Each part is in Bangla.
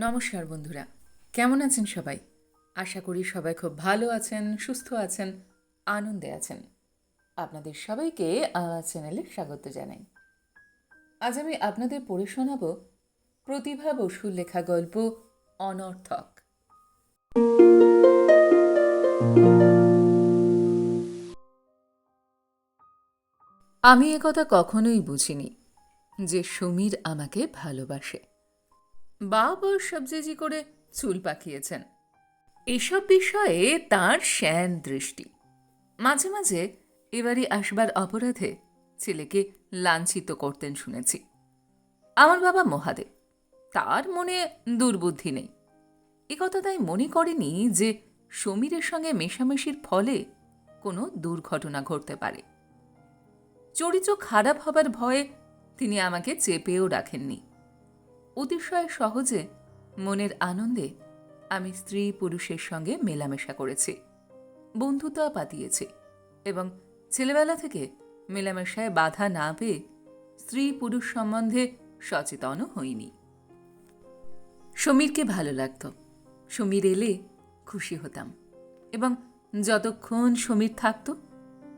নমস্কার বন্ধুরা। কেমন আছেন সবাই? আশা করি সবাই খুব ভালো আছেন, সুস্থ আছেন, আনন্দে আছেন। আপনাদের সবাইকে চ্যানেলে স্বাগত জানাই। আজ আমি আপনাদের পড়ে শোনাব প্রতিভা বসুর লেখা গল্প অনর্থক। আমি একথা কখনোই বুঝিনি যে সমীর আমাকে ভালোবাসে। বাবা সবজেজি করে চুল পাকিয়েছেন। এসব বিষয়ে তার শ্যান দৃষ্টি। মাঝে মাঝে এবারই আসবার অপরাধে ছেলেকে লাঞ্ছিত করতেন শুনেছি। আমার বাবা মহাদেব তার মনে দুর্বুদ্ধি নেই। একথা তাই মনে করেনি যে সমীরের সঙ্গে মেশামেশির ফলে কোনো দুর্ঘটনা ঘটতে পারে। চরিত্র খারাপ হবার ভয়ে তিনি আমাকে চেপেও রাখেননি। অতিশয় সহজে মনের আনন্দে আমি স্ত্রী পুরুষের সঙ্গে মেলামেশা করেছি, বন্ধুতা পাতিয়েছি এবং ছেলেবেলা থেকে মেলামেশায় বাধা না পেয়ে স্ত্রী পুরুষ সম্বন্ধে সচেতনও হইনি। সমীরকে ভালো লাগত। সমীর এলে খুশি হতাম এবং যতক্ষণ সমীর থাকত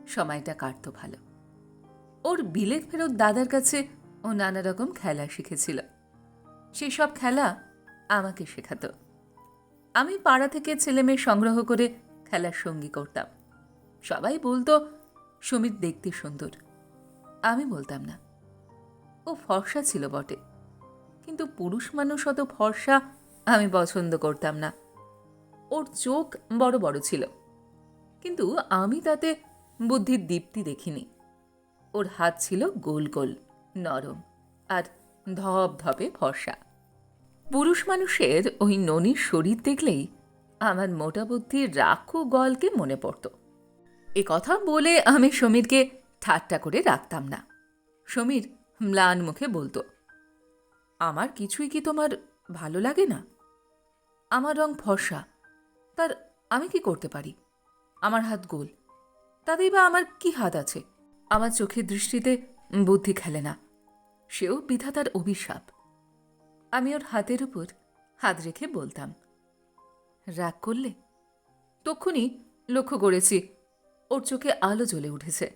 সময়টা কাটত ভালো। ওর বিলেত ফেরত দাদার কাছে ও নানা রকম খেলা শিখেছিল। সেই সব খেলা আমাকে শেখাতো। আমি পাড়া থেকে ছেলেমেয়ে সংগ্রহ করে খেলার সঙ্গী করতাম। সবাই বলতো, সুমিত দেখতে সুন্দর। আমি বলতাম না। ও ফর্সা ছিল বটে, কিন্তু পুরুষ মানুষ অত ফর্সা আমি পছন্দ করতাম না। ওর চোখ বড় বড় ছিল, কিন্তু আমি তাতে বুদ্ধির দীপ্তি দেখিনি। ওর হাত ছিল গোল গোল, নরম আর ধপ ধপে ফর্সা। পুরুষ মানুষের ওই ননির শরীর দেখলেই আমার মোটা বুদ্ধির রাখু গলকে মনে পড়ত। এ কথা বলে আমি সমীরকে ঠাট্টা করে রাখতাম না। সমীর ম্লান মুখে বলতো, আমার কিছুই কি তোমার ভালো লাগে না? আমার রং ফর্সা, তার আমি কি করতে পারি? আমার হাত গোল, তাতেই বা আমার কি হাত আছে? আমার চোখের দৃষ্টিতে বুদ্ধি খেলে না। সেও বিধাতার অভিশাপ। আমি ওর হাতের উপর হাত রেখে বলতাম, রাগ করলে? তক্ষুনি লক্ষ্য করেছি, ওর চোখে আলো জ্বলে উঠেছে।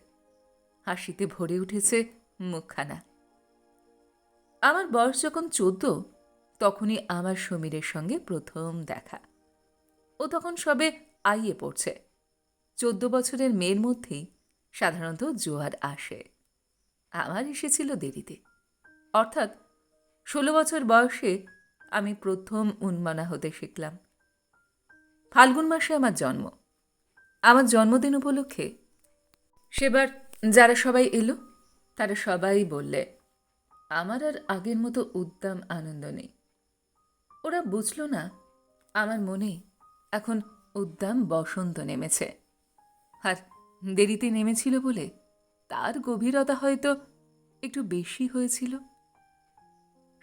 হাসিতে ভরে উঠেছে মুখখানা। আমার বয়স যখন চোদ্দ, তখনই আমার সমীরের সঙ্গে প্রথম দেখা। ও তখন সবে আইয়ে পড়ছে। চোদ্দ বছরের মেয়ের মধ্যেই সাধারণত জোয়ার আসে। আমার এসেছিল দেরিতে। অর্থাৎ ষোলো বছর বয়সে আমি প্রথম উন্মানা হতে শিখলাম। ফাল্গুন মাসে আমার জন্ম। আমার জন্মদিন উপলক্ষে সেবার যারা সবাই এলো, তারা সবাই বললে, আমার আর আগের মতো উদ্দাম আনন্দ নেই। ওরা বুঝল না, আমার মনে এখন উদ্দাম বসন্ত নেমেছে। আর দেরিতে নেমেছিল বলে তার গভীরতা হয়তো একটু বেশি হয়েছিল।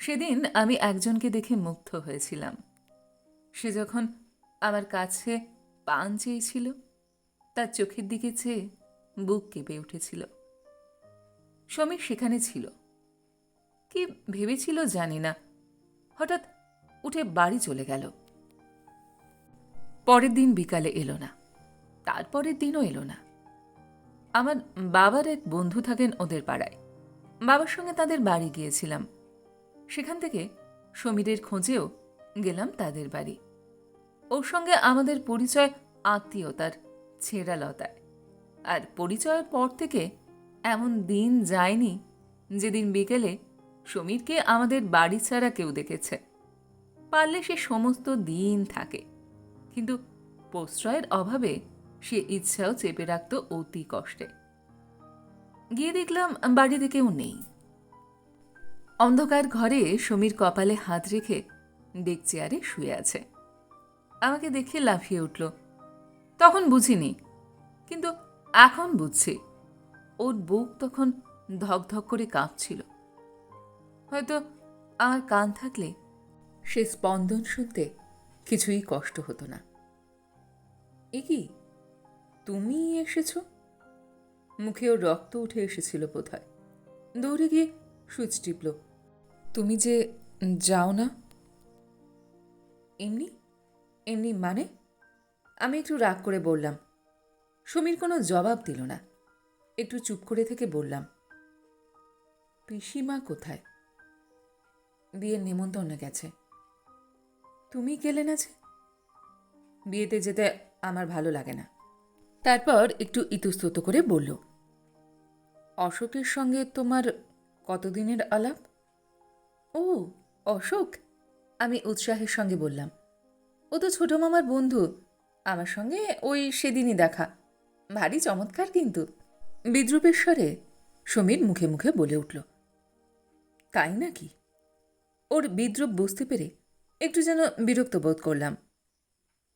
সেদিন আমি একজনকে দেখে মুগ্ধ হয়েছিলাম। সে যখন আমার কাছে পান চেয়েছিল, তার চোখের দিকে চেয়ে বুক কেঁপে উঠেছিল। সমীর সেখানে ছিল। কি ভেবেছিল জানি না। হঠাৎ উঠে বাড়ি চলে গেল। পরের দিন বিকালে এলো না। তারপরের দিনও এলো না। আমার বাবার এক বন্ধু থাকেন ওদের পাড়ায়। বাবার সঙ্গে তাদের বাড়ি গিয়েছিলাম। সেখান থেকে সমীরের খোঁজেও গেলাম তাদের বাড়ি। ওর সঙ্গে আমাদের পরিচয় আত্মীয়তার ছেঁড়ালতায়। আর পরিচয়ের পর থেকে এমন দিন যায়নি যেদিন বিকেলে সমীরকে আমাদের বাড়ি ছাড়া কেউ দেখেছে। পারলে সে সমস্ত দিন থাকে, কিন্তু প্রশ্রয়ের অভাবে সে ইচ্ছাও চেপে রাখত অতি কষ্টে। গিয়ে দেখলাম বাড়িতে কেউ নেই। অন্ধকার ঘরে সমীর কপালে হাত রেখে ডেক চেয়ারে শুয়ে আছে। আমাকে দেখে লাফিয়ে উঠল। তখন বুঝিনি, কিন্তু এখন বুঝছি। ওর বুক তখন ধকধক করে কাঁপছিল। হয়তো আমার কান থাকলে সে স্পন্দন শুনতে কিছুই কষ্ট হতো না। এ কি? তুমি এসেছ? মুখে ওর রক্ত উঠে এসেছিল বোধহয়। দৌড়ে গিয়ে সুইচ টিপল। তুমি যে যাও না। এমনি এমনি মানে? আমি একটু রাগ করে বললাম। সমীর কোনো জবাব দিল না। একটু চুপ করে থেকে বললাম, পিসিমা কোথায়? বিয়ের নেমন্তন্ন গেছে। তুমি গেলে না যে? বিয়েতে যেতে আমার ভালো লাগে না। তারপর একটু ইতস্তত করে বলল, অশোকের সঙ্গে তোমার কতদিনের আলাপ? ও, অশোক, আমি উৎসাহের সঙ্গে বললাম। ও তো ছোট মামার বন্ধু, আমার সঙ্গে ওই সেদিনই দেখা। ভারী চমৎকার কিন্তু। বিদ্রুপের স্বরে সমীর মুখে মুখে বলে উঠল, তাই নাকি? ওর বিদ্রুপ বুঝতে পেরে একটু যেন বিরক্ত বোধ করলাম।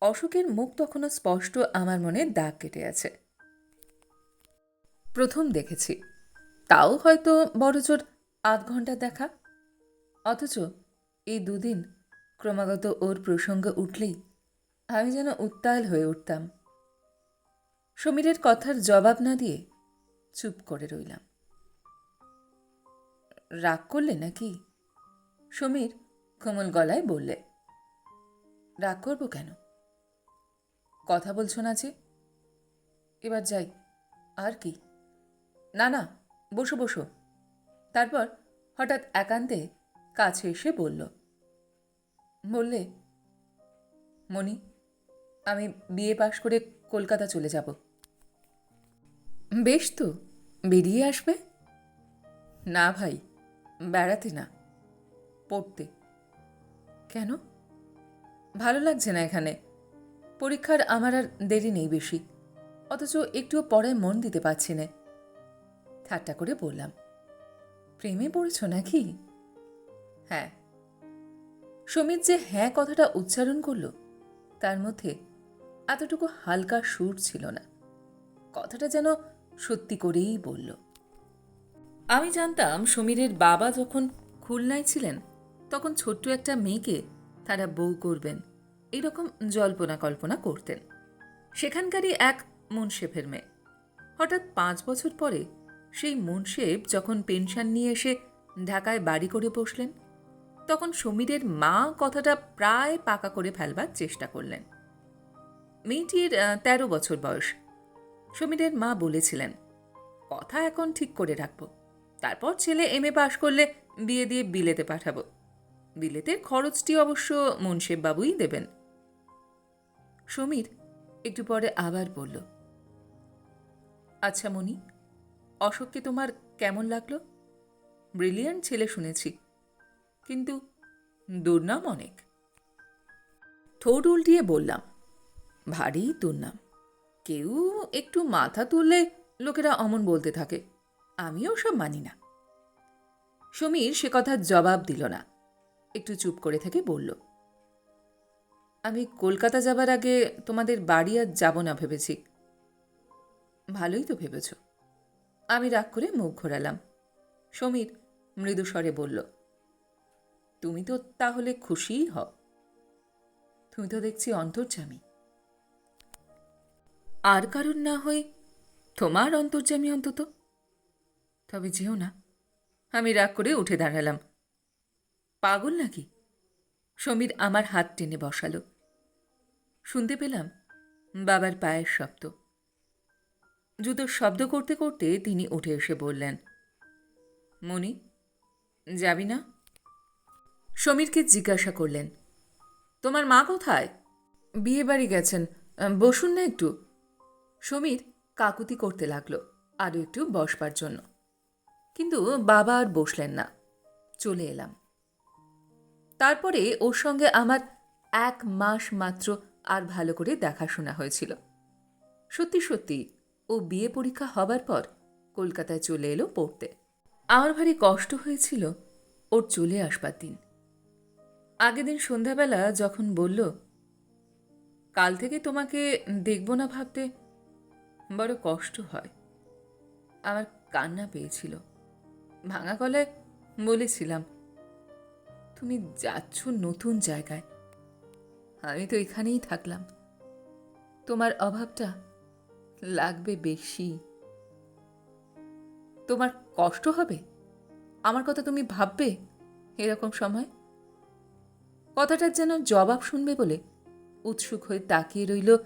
অশোকের মুখ তখনও স্পষ্ট, আমার মনে দাগ কেটে আছে। প্রথম দেখেছি। তাও হয়তো বড়জোর আধ ঘণ্টা দেখা। অথচ এই দুদিন ক্রমাগত ওর প্রসঙ্গ উঠলেই আমি যেন উত্তাল হয়ে উঠতাম। সমীরের কথার জবাব না দিয়ে চুপ করে রইলাম। রাগ করলে নাকি? সমীর কোমল গলায় বললে, রাগ করব কেন? কথা বলছো না যে। এবার যাই, আর কি? না না, বসো বসো। তারপর হঠাৎ একান্তে কাছে এসে বলল, বললে, মণি, আমি বিয়ে পাশ করে কলকাতা চলে যাব। বেশ তো, বেরিয়ে আসবে? না ভাই, বেড়াতে না, পড়তে। কেন? ভালো লাগছে না এখানে। পরীক্ষার আমার আর দেরি নেই বেশি, অথচ একটুও পড়ায় মন দিতে পারছি না। ঠাট্টা করে বললাম, প্রেমে পড়েছ নাকি? হ্যাঁ। সমীর যে হ্যাঁ কথাটা উচ্চারণ করল, তার মধ্যে এতটুকু হালকা সুর ছিল না। কথাটা যেন সত্যি করেই বলল। আমি জানতাম সমীরের বাবা যখন খুলনায় ছিলেন, তখন ছোট্ট একটা মেয়েকে তারা বউ করবেন, এরকম জল্পনা কল্পনা করতেন। সেখানকারই এক মুনশেফের মেয়ে। হঠাৎ পাঁচ বছর পরে সেই মুনশেফ যখন পেনশন নিয়ে এসে ঢাকায় বাড়ি করে বসলেন তখন সমীরের মা কথাটা প্রায় পাকা করে ফেলবার চেষ্টা করলেন। মেয়েটির তেরো বছর বয়স। সমীরের মা বলেছিলেন, কথা এখন ঠিক করে রাখব। তারপর ছেলে এম এ পাশ করলে বিয়ে দিয়ে বিলেতে পাঠাবো। বিলেতের খরচটি অবশ্য মুন্সেব বাবুই দেবেন। সমীর একটু পরে আবার বলল আচ্ছা মনি অশোককে তোমার কেমন লাগল? ব্রিলিয়ান্ট ছেলে শুনেছি। কিন্তু দুর্নাম অনেক। ঠোঁট উল্টিয়ে বললাম, ভারী দুর্নাম। কেউ একটু মাথা তুললে লোকেরা অমন বলতে থাকে। আমিও সব মানি না। সমীর সে কথার জবাব দিল না। একটু চুপ করে থেকে বলল, আমি কলকাতা যাবার আগে তোমাদের বাড়ি আর যাব না ভেবেছি। ভালোই তো ভেবেছ। আমি রাগ করে মুখ ঘোরালাম। সমীর মৃদু স্বরে বলল তুমি তো তাহলে খুশিই হও। তুমি তো দেখছি অন্তর্জামী। আর কারণ না হয়ে তোমার অন্তর্জামী অন্তত। তবে যেও না, আমি রাগ করে উঠে দাঁড়ালাম। পাগল নাকি? সমীর আমার হাত টেনে বসালো। শুনতে পেলাম বাবার পায়ের শব্দ। জুতোর শব্দ করতে করতে তিনি উঠে এসে বললেন মনি যাবি না? সমীরকে জিজ্ঞাসা করলেন, তোমার মা কোথায়? বিয়ে বাড়ি গেছেন। বসুন না একটু। সমীর কাকুতি করতে লাগল, আরও একটু বসবার জন্য। কিন্তু বাবা আর বসলেন না, চলে এলাম। তারপরে ওর সঙ্গে আমার এক মাস মাত্র আর ভালো করে দেখাশোনা হয়েছিল। সত্যি সত্যি, ও বিয়ে পরীক্ষা হবার পর কলকাতায় চলে এলো পড়তে। আমার ভারী কষ্ট হয়েছিল, ওর চলে আসবার দিন। আগের দিন সন্ধ্যাবেলা যখন বলল, কাল থেকে তোমাকে দেখব না ভাবতে, বড় কষ্ট হয়। আমার কান্না পেয়েছিল। ভাঙা গলায় বলেছিলাম, তুমি যাচ্ছ নতুন জায়গায়। আমি তো এখানেই থাকলাম। তোমার অভাবটা লাগবে বেশি। তোমার কষ্ট হবে? আমার কথা তুমি ভাববে এরকম সময়? কথাটার যেন জবাব শুনবে বলে উৎসুক হয়ে তাকিয়ে রইল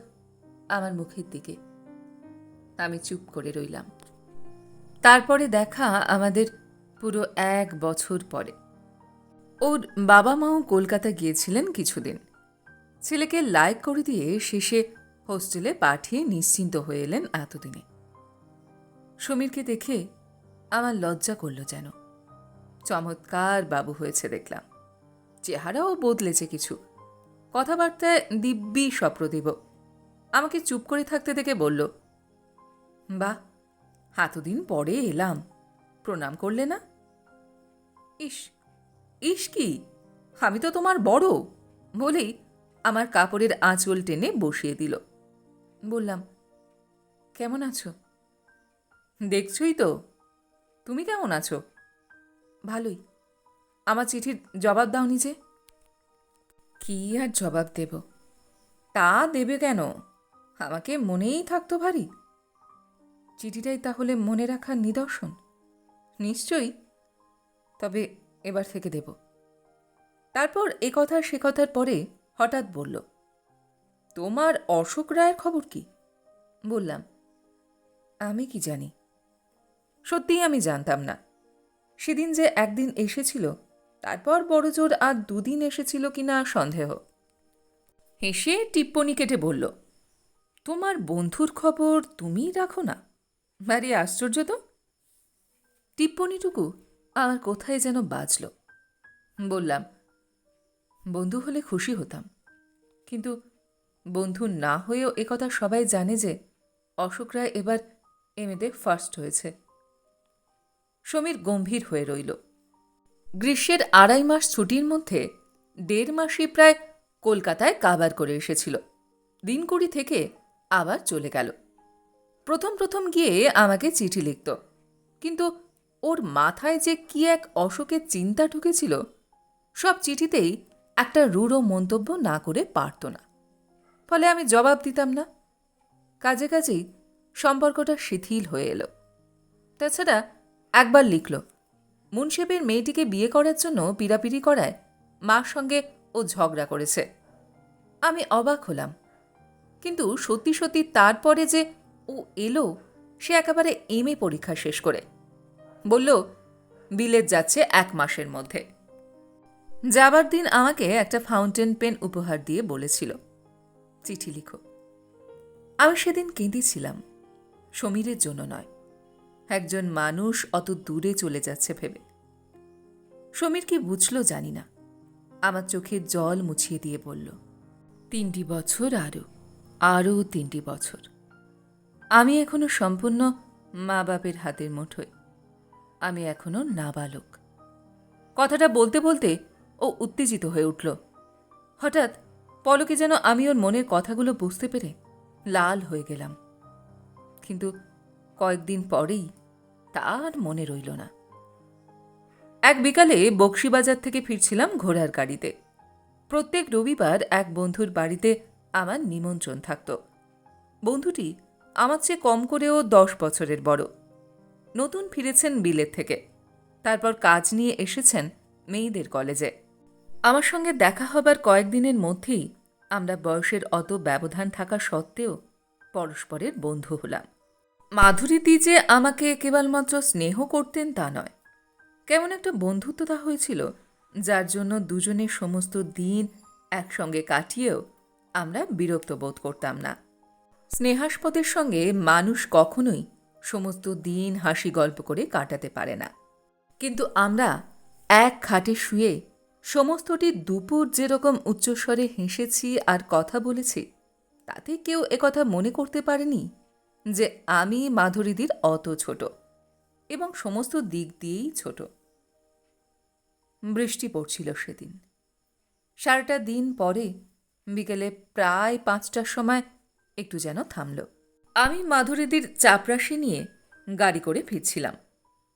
আমার মুখের দিকে। আমি চুপ করে রইলাম। তারপরে দেখা আমাদের পুরো এক বছর পরে। ওর বাবা মাও কলকাতা গিয়েছিলেন কিছুদিন। ছেলেকে লাইক করে দিয়ে শেষে হোস্টেলে পাঠিয়ে নিশ্চিন্ত হয়ে এলেন এতদিনে। সমীরকে দেখে আমার লজ্জা করল যেন। চমৎকার বাবু হয়েছে দেখলাম। চেহারাও বদলেছে কিছু। কথাবার্তায় দিব্যি সপ্রতিভ। আমাকে চুপ করে থাকতে দেখে বলল, বাহ, এতদিন পরে এলাম। প্রণাম করলে না? ইস ইস কি? আমি তো তোমার বড়, বলেই আমার কাপড়ের আঁচল টেনে বসিয়ে দিল। বললাম, কেমন আছো? দেখছই তো। তুমি কেমন আছো? ভালোই। আমার চিঠির জবাব দাওনি যে কি আর জবাব দেব? তা দেবে কেন? আমাকে মনেই থাকতো ভারী। চিঠিটাই তাহলে মনে রাখার নিদর্শন। নিশ্চয়ই। তবে এবার থেকে দেব। তারপর এ কথা সে কথার পরে হঠাৎ বলল, তোমার অশোক রায়ের খবর কি? বললাম, আমি কি জানি? সত্যিই আমি জানতাম না। সেদিন যে একদিন এসেছিল তারপর বড়জোর আর দুদিন এসেছিল কিনা সন্দেহ। হেসে টিপ্পনি কেটে বলল, তোমার বন্ধুর খবর তুমিই রাখো না? ভারী আশ্চর্য তো? টিপ্পনিটুকু আমার কোথায় যেন বাজল। বললাম, বন্ধু হলে খুশি হতাম। কিন্তু বন্ধু না হয়েও একথা সবাই জানে যে অশোক রায় এবার এমএতে ফার্স্ট হয়েছে। সমীর গম্ভীর হয়ে রইল। গ্রীষ্মের আড়াই মাস ছুটির মধ্যে দেড় মাসই প্রায় কলকাতায় কাবার করে এসেছিল। দিন কুড়ি থেকে আবার চলে গেল। প্রথম প্রথম গিয়ে আমাকে চিঠি লিখত। কিন্তু ওর মাথায় যে কি এক অশোকের চিন্তা ঢুকেছিল, সব চিঠিতেই একটা রূঢ় মন্তব্য না করে পারত না। ফলে আমি জবাব দিতাম না। কাজে কাজেই সম্পর্কটা শিথিল হয়ে এলো। তাছাড়া একবার লিখল মুন্সেবের মেয়েটিকে বিয়ে করার জন্য পিড়াপিড়ি করায় মার সঙ্গে ও ঝগড়া করেছে। আমি অবাক হলাম। কিন্তু সত্যি সত্যি তারপরে যে ও এলো, সে একেবারে এমএ পরীক্ষা শেষ করে। বলল, বিলেত যাচ্ছে এক মাসের মধ্যে। যাবার দিন আমাকে একটা ফাউন্টেন পেন উপহার দিয়ে বলেছিল। চিঠি লিখো। আমি সেদিন কেঁদেছিলাম। সমীরের জন্য নয়। একজন মানুষ অত দূরে চলে যাচ্ছে ভেবে। সমীর কি বুঝল জানি না। আমার চোখে জল মুছিয়ে দিয়ে বলল, তিনটি বছর আরও আরও তিনটি বছর। আমি এখনও সম্পূর্ণ মা বাপের হাতের মুঠোয়। আমি এখনও নাবালক। কথাটা বলতে বলতে ও উত্তেজিত হয়ে উঠল। হঠাৎ পলকে যেন আমি ওর মনের কথাগুলো বুঝতে পেরে লাল হয়ে গেলাম। কিন্তু কয়েকদিন পরেই তার মনে রইল না। এক বিকালে বক্সিবাজার থেকে ফিরছিলাম ঘোড়ার গাড়িতে। প্রত্যেক রবিবার এক বন্ধুর বাড়িতে আমার নিমন্ত্রণ থাকত। বন্ধুটি আমার চেয়ে কম করেও দশ বছরের বড়। নতুন ফিরেছেন বিলের থেকে। তারপর কাজ নিয়ে এসেছেন মেয়েদের কলেজে। আমার সঙ্গে দেখা হবার কয়েকদিনের মধ্যেই আমরা বয়সের অত ব্যবধান থাকা সত্ত্বেও পরস্পরের বন্ধু হলাম। মাধুরীদি যে আমাকে কেবলমাত্র স্নেহ করতেন তা নয়। কেমন একটা বন্ধুত্বতা হয়েছিল, যার জন্য দুজনের সমস্ত দিন একসঙ্গে কাটিয়েও আমরা বিরক্ত বোধ করতাম না। স্নেহাস্পদের সঙ্গে মানুষ কখনোই সমস্ত দিন হাসি গল্প করে কাটাতে পারে না। কিন্তু আমরা এক খাটে শুয়ে সমস্তটি দুপুর যেরকম উচ্চস্বরে হেসেছি আর কথা বলেছি, তাতে কেউ একথা মনে করতে পারেনি? যে আমি মাধুরীদির অত ছোট এবং সমস্ত দিক দিয়েই ছোট। বৃষ্টি পড়ছিল সেদিন। সারাটা দিন পরে বিকেলে প্রায় পাঁচটার সময় একটু যেন থামল। আমি মাধুরীদির চাপরাশি নিয়ে গাড়ি করে ফিরছিলাম,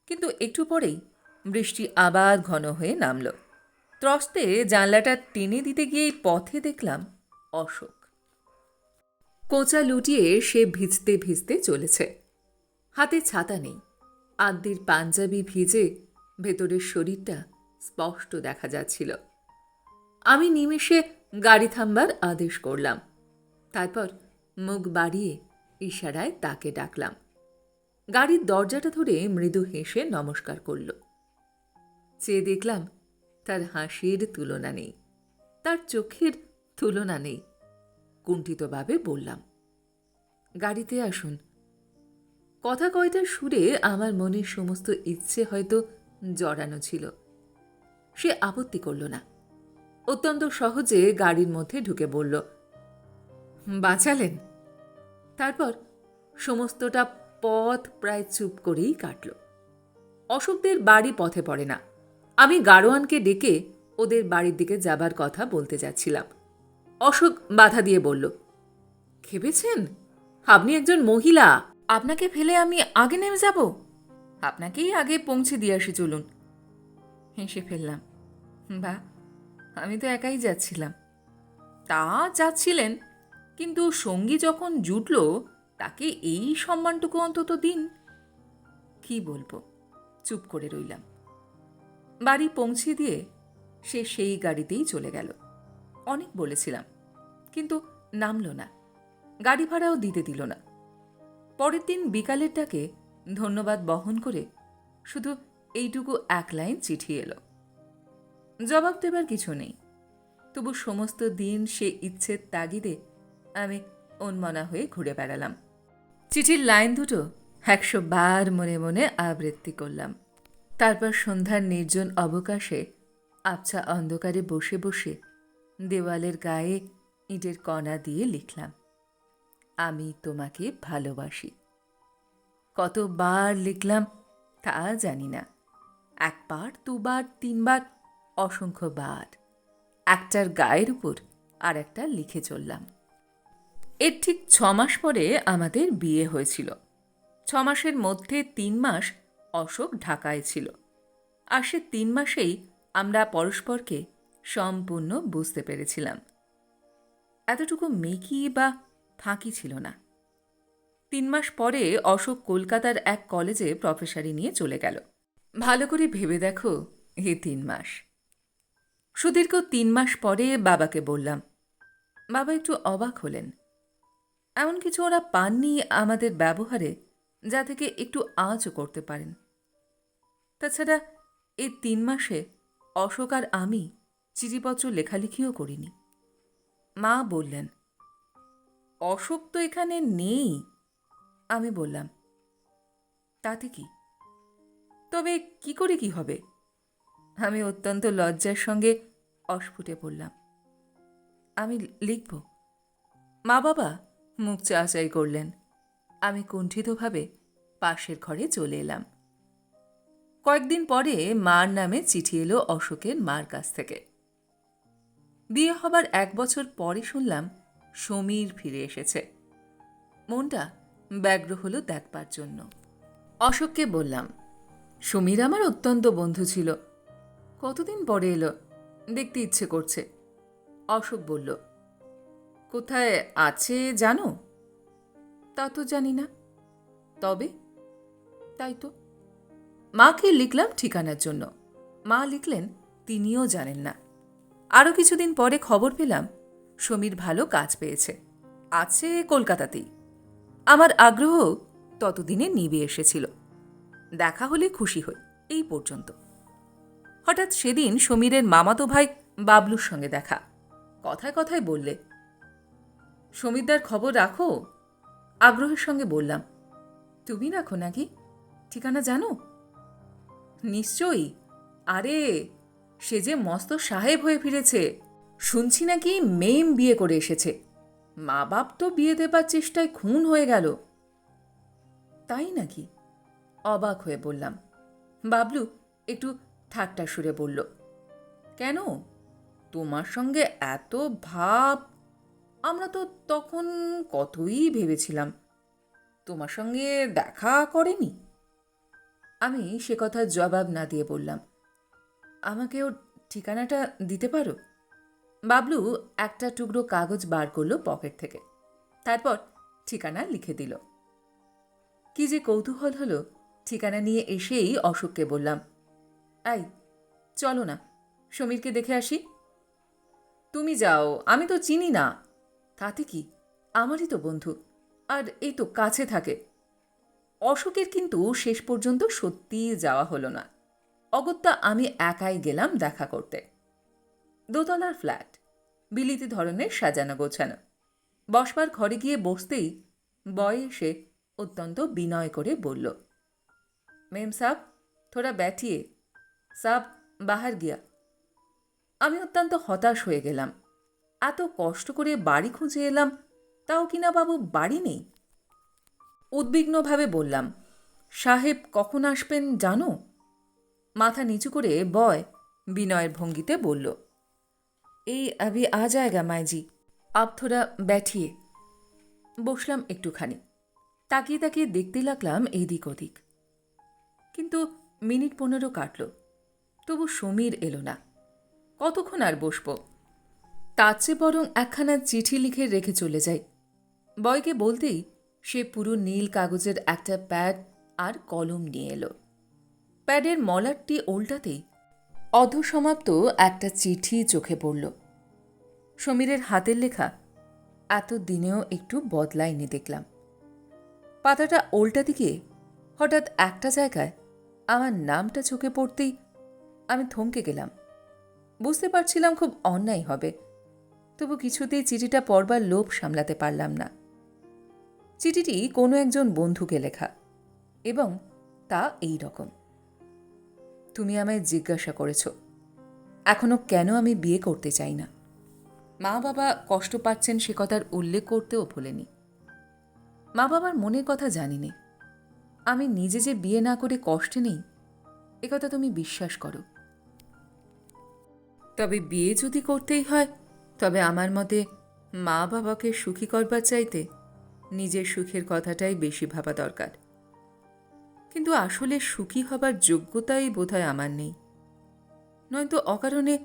কিন্তু একটু পরেই বৃষ্টি আবার ঘন হয়ে নামল। ত্রস্তে জানলাটা টেনে দিতে গিয়েই পথে দেখলাম অশোক। কোঁচা লুটিয়ে সে ভিজতে ভিজতে চলেছে। হাতে ছাতা নেই। আদ্যির পাঞ্জাবি ভিজে ভেতরের শরীরটা স্পষ্ট দেখা যাচ্ছিল। আমি নিমেষে গাড়ি থামবার আদেশ করলাম। তারপর মুখ বাড়িয়ে ইশারায় তাকে ডাকলাম। গাড়ির দরজাটা ধরে মৃদু হেসে নমস্কার করল। চেয়ে দেখলাম তার হাসির তুলনা নেই। তার চোখের তুলনা নেই। কুণ্ঠিতভাবে বললাম, গাড়িতে আসুন। কথা কয়টার সুরে আমার মনের সমস্ত ইচ্ছে হয়তো জড়ানো ছিল। সে আপত্তি করল না। অত্যন্ত সহজে গাড়ির মধ্যে ঢুকে বলল, বাঁচালেন। তারপর সমস্তটা পথ প্রায় চুপ করেই কাটল। অশোকদের বাড়ি পথে পড়ে না। আমি গাড়োয়ানকে ডেকে ওদের বাড়ির দিকে যাবার কথা বলতে যাচ্ছিলাম। অশোক বাধা দিয়ে বলল, খেপেছেন? আপনি একজন মহিলা। আপনাকে ফেলে আমি আগে নেমে যাব? আপনাকেই আগে পৌঁছে দিয়ে আসি, চলুন। হেসে ফেললাম। বা, আমি তো একাই যাচ্ছিলাম। তা যাচ্ছিলেন, কিন্তু সঙ্গী যখন জুটল, তাকে এই সম্মানটুকু অন্তত দিন, কি বলব, চুপ করে রইলাম। বাড়ি পৌঁছে দিয়ে সে সেই গাড়িতেই চলে গেল। অনেক বলেছিলাম, কিন্তু নামল না। গাড়ি ভাড়াও দিতে দিল না। পরের দিন বিকালেরটাকে ধন্যবাদ বহন করে শুধু এইটুকু এক লাইন চিঠি এলো। জবাব দেবার কিছু নেই। তবু সমস্ত দিন সে ইচ্ছের তাগিদে আমি উন্মনা হয়ে ঘুরে বেড়ালাম। চিঠির লাইন দুটো একশো বার মনে মনে আবৃত্তি করলাম। তারপর সন্ধ্যার নির্জন অবকাশে আবছা অন্ধকারে বসে বসে দেওয়ালের গায়ে ইঁটের কণা দিয়ে লিখলাম, আমি তোমাকে ভালোবাসি। কতবার লিখলাম তা জানি না। একবার, দুবার, তিনবার, অসংখ্যবার। একটার গায়ের উপর আর একটা লিখে চললাম। এর ঠিক ছ মাস পরে আমাদের বিয়ে হয়েছিল। ছ মাসের মধ্যে তিন মাস অশোক ঢাকায় ছিল। আর সে তিন মাসেই আমরা পরস্পরকে সম্পূর্ণ বুঝতে পেরেছিলাম। এতটুকু মেকি বা ফাঁকি ছিল না। তিন মাস পরে অশোক কলকাতার এক কলেজে প্রফেসারি নিয়ে চলে গেল। ভালো করে ভেবে দেখো এ তিন মাস। সুদীর্ঘ তিন মাস পরে বাবাকে বললাম, বাবা একটু অবাক হলেন। এমন কিছু ওরা পাননি আমাদের ব্যবহারে যা থেকে একটু আঁচও করতে পারেন। তাছাড়া এই তিন মাসে অশোক আর আমি চিঠিপত্র লেখালেখিও করিনি। মা বললেন, অশোক তো এখানে নেই। আমি বললাম, তাতে কি? তবে কি করে কি হবে? আমি অত্যন্ত লজ্জার সঙ্গে অস্ফুটে পড়লাম। আমি লিখব, মা বাবা, মুখ চাচাই করলেন। আমি কুণ্ঠিতভাবে পাশের ঘরে চলে এলাম। কয়েকদিন পরে মার নামে চিঠি এলো অশোকের মার কাছ থেকে। বিয়ে হবার এক বছর পরে শুনলাম সমীর ফিরে এসেছে। মনটা ব্যগ্র হলো দেখবার জন্য। অশোককে বললাম, সমীর আমার অত্যন্ত বন্ধু ছিল। কতদিন পরে এলো? দেখতে ইচ্ছে করছে। অশোক বলল, কোথায় আছে জানো? তা তো জানি না। তবে? তাই তো। মাকে লিখলাম ঠিকানার জন্য। মা লিখলেন, তিনিও জানেন না। আরও কিছুদিন পরে খবর পেলাম, সমীর ভালো কাজ পেয়েছে। আছে কলকাতাতেই। আমার আগ্রহ ততদিনে নিবে এসেছিল। দেখা হলে খুশি হই, এই পর্যন্ত। হঠাৎ সেদিন সমীরের মামাতো ভাই বাবলুর সঙ্গে দেখা। কথায় কথায় বললে, সমীরদার খবর রাখো? আগ্রহের সঙ্গে বললাম, তুমি রাখো নাকি? ঠিকানা জানো? নিশ্চয়ই। আরে সে যে মস্ত সাহেব হয়ে ফিরেছে। শুনছি নাকি মেম বিয়ে করে এসেছে। মা বাপ তো বিয়ে দেবার চেষ্টায় খুন হয়ে গেল। তাই নাকি? অবাক হয়ে বললাম। বাবলু, একটু ঠাট্টা সুরে বলল, কেন? তোমার সঙ্গে এত ভাব। আমরা তো তখন কতই ভেবেছিলাম। তোমার সঙ্গে দেখা করেনি? আমি সে কথা জবাব না দিয়ে বললাম আমাকে ওর ঠিকানাটা দিতে পারো? বাবলু একটা টুকরো কাগজ বার করল পকেট থেকে। তারপর ঠিকানা লিখে দিল। কি যে কৌতূহল হলো, ঠিকানা নিয়ে এসেই অশোককে বললাম, আই, চলো না, সমীরকে দেখে আসি। তুমি যাও, আমি তো চিনি না। তাতে কি? আমারই তো বন্ধু, আর এই তো কাছে থাকে। অশোকের কিন্তু শেষ পর্যন্ত সত্যিই যাওয়া হলো না। অগত্যা আমি একাই গেলাম দেখা করতে। দোতলার ফ্ল্যাট, বিলিতি ধরনের সাজানো গোছানো। বসবার ঘরে গিয়ে বসতেই বয় এসে অত্যন্ত বিনয় করে বলল, মেম সাব, থোড়া ব্যাঠিয়ে সাব, বাহার গিয়া। আমি অত্যন্ত হতাশ হয়ে গেলাম। এত কষ্ট করে বাড়ি খুঁজে এলাম, তাও কিনা বাবু বাড়ি নেই? উদ্বিগ্নভাবে বললাম, সাহেব কখন আসবেন জানো? মাথা নিচু করে বয় বিনয়ের ভঙ্গিতে বলল, এই আবি আ জায়গা, মাইজি। আপ থোড়া ব্যাঠিয়ে। বসলাম একটুখানি। তাকিয়ে তাকিয়ে দেখতে লাগলাম এদিক ওদিক। কিন্তু মিনিট পনেরো কাটল, তবু সমীর এলো না। কতক্ষণ আর বসব? তার চেয়ে বরং একখানা চিঠি লিখে রেখে চলে যাই। বয়কে বলতেই সে পুরো নীল কাগজের একটা প্যাড আর কলম নিয়ে এলো। প্যাডের মলারটি উল্টাতেই অধসমাপ্ত একটা চিঠি চোখে পড়ল। সমীরের হাতের লেখা এত দিনেও একটু বদলায়নি দেখলাম। পাতাটা উল্টা দিকে হঠাৎ একটা জায়গায় আমার নামটা চোখে পড়তেই আমি থমকে গেলাম। বুঝতে পারছিলাম খুব অন্যায় হবে, তবু কিছুতেই চিঠিটা পড়বার লোভ সামলাতে পারলাম না। চিঠিটি কোনো একজন বন্ধুকে লেখা, এবং তা এই রকম। তুমি আমায় জিজ্ঞাসা করেছ। এখনও কেন আমি বিয়ে করতে চাই না? মা বাবা কষ্ট পাচ্ছেন সে কথার উল্লেখ করতেও ভুলেনি। মা বাবার মনের কথা জানিনি। আমি নিজে যে বিয়ে না করে কষ্টে নেই একথা তুমি বিশ্বাস করো। তবে বিয়ে যদি করতেই হয়, তবে আমার মতে মা বাবাকে সুখী করবার চাইতে নিজের সুখের কথাটাই বেশি ভাবা দরকার। কিন্তু আসলে সুখী হবার যোগ্যতাই বোধহয় আমার নেই। নয়তো অকারণে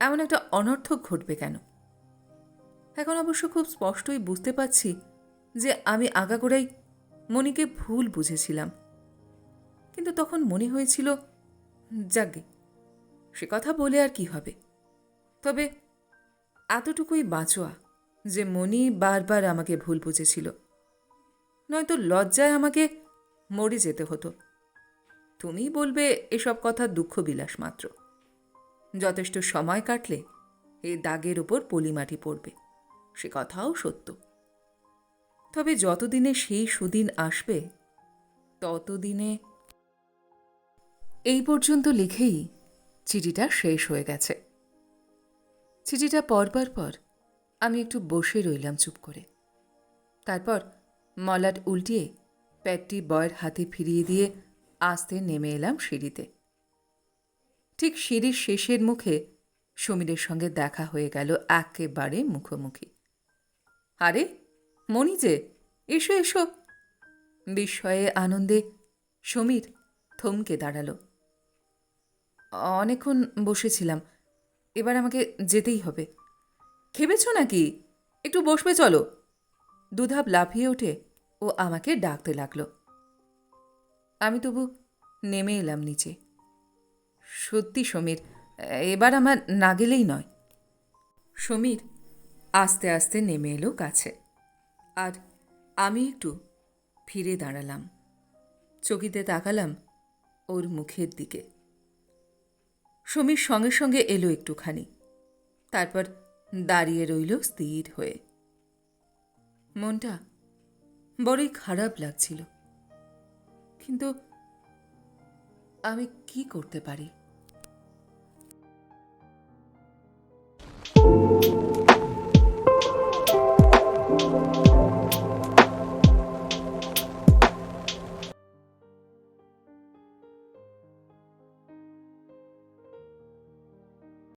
এমন একটা অনর্থক ঘটবে কেন? এখন অবশ্য খুব স্পষ্টই বুঝতে পারছি যে আমি আগাগোড়াই মনিকে ভুল বুঝেছিলাম। কিন্তু তখন মনে হয়েছিল, যাগে, সে কথা বলে আর কি হবে? তবে এতটুকুই বাঁচোয়া যে মনি বারবার আমাকে ভুল বুঝেছিল। নয়তো লজ্জায় আমাকে মরে যেতে হতো। তুমি বলবে এসব কথা দুঃখ বিলাস মাত্র। যথেষ্ট সময় কাটলে এই দাগের ওপর পলিমাটি পড়বে। সে কথাও সত্য। তবে যতদিনে সেই সুদিন আসবে, ততদিনে এই পর্যন্ত লিখেই চিঠিটা শেষ হয়ে গেছে। চিঠিটা পরবার পর আমি একটু বসে রইলাম চুপ করে। তারপর মলাট উল্টিয়ে প্যাটটি বয়ের হাতে ফিরিয়ে দিয়ে আস্তে নেমে এলাম সিঁড়িতে। ঠিক সিঁড়ির শেষের মুখে সমীরের সঙ্গে দেখা হয়ে গেল একেবারে মুখোমুখি। আরে মনি যে, এসো এসো। বিস্ময়ে আনন্দে সমীর থমকে দাঁড়াল। অনেকক্ষণ বসেছিলাম, এবার আমাকে যেতেই হবে। খেবেছ নাকি? একটু বসবে, চলো। দুধাপ লাফিয়ে ওঠে ও আমাকে ডাকতে লাগল। আমি তবু নেমে এলাম নিচে। সত্যি সমীর, এবার আমার না গেলেই নয়। সমীর আস্তে আস্তে নেমে এলো কাছে। আর আমি একটু ফিরে দাঁড়ালাম। চকিতে তাকালাম ওর মুখের দিকে। সমীর সঙ্গে সঙ্গে এলো একটুখানি। তারপর দাঁড়িয়ে রইল স্থির হয়ে। মনটা বড়ই খারাপ লাগছিল। কিন্তু আমি কি করতে পারি?